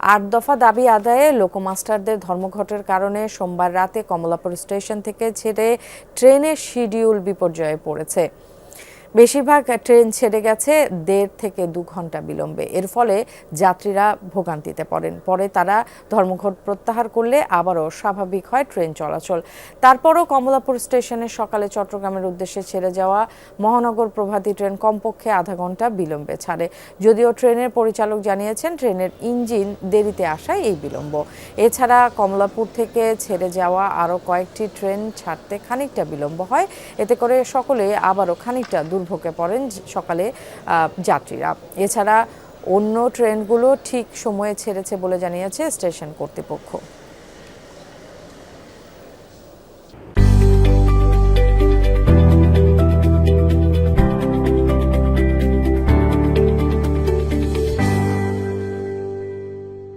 আট দফা দাবি আদায়ে লোকোমাস্টারদের ধর্মঘটের কারণে সোমবার রাতে কমলাপুর স্টেশন থেকে ছেড়ে ট্রেনের শিডিউল বিপর্যয়ে পড়েছে। বেশিরভাগ ট্রেন ছেড়ে গেছে, দেড় থেকে দু ঘণ্টা বিলম্বে। এর ফলে যাত্রীরা ভোগান্তিতে পড়েন। পরে তারা ধর্মঘট প্রত্যাহার করলে আবারও স্বাভাবিক হয় ট্রেন চলাচল। তারপরও কমলাপুর স্টেশনে সকালে চট্টগ্রামের উদ্দেশ্যে ছেড়ে যাওয়া মহানগর প্রভাতী ট্রেন কমপক্ষে আধা ঘণ্টা বিলম্বে ছাড়ে। যদিও ট্রেনের পরিচালক জানিয়েছেন, ট্রেনের ইঞ্জিন দেরিতে আসায় এই বিলম্ব। এছাড়া কমলাপুর থেকে ছেড়ে যাওয়া আরও কয়েকটি ট্রেন ছাড়তে খানিকটা বিলম্ব হয়। এতে করে সকলে আবারও খানিকটা দুর্ভোগে ঢুকে পড়েন সকালে যাত্রীরা। এছাড়া অন্য ট্রেনগুলো ঠিক সময়ে ছেড়েছে বলে জানিয়েছে স্টেশন কর্তৃপক্ষ।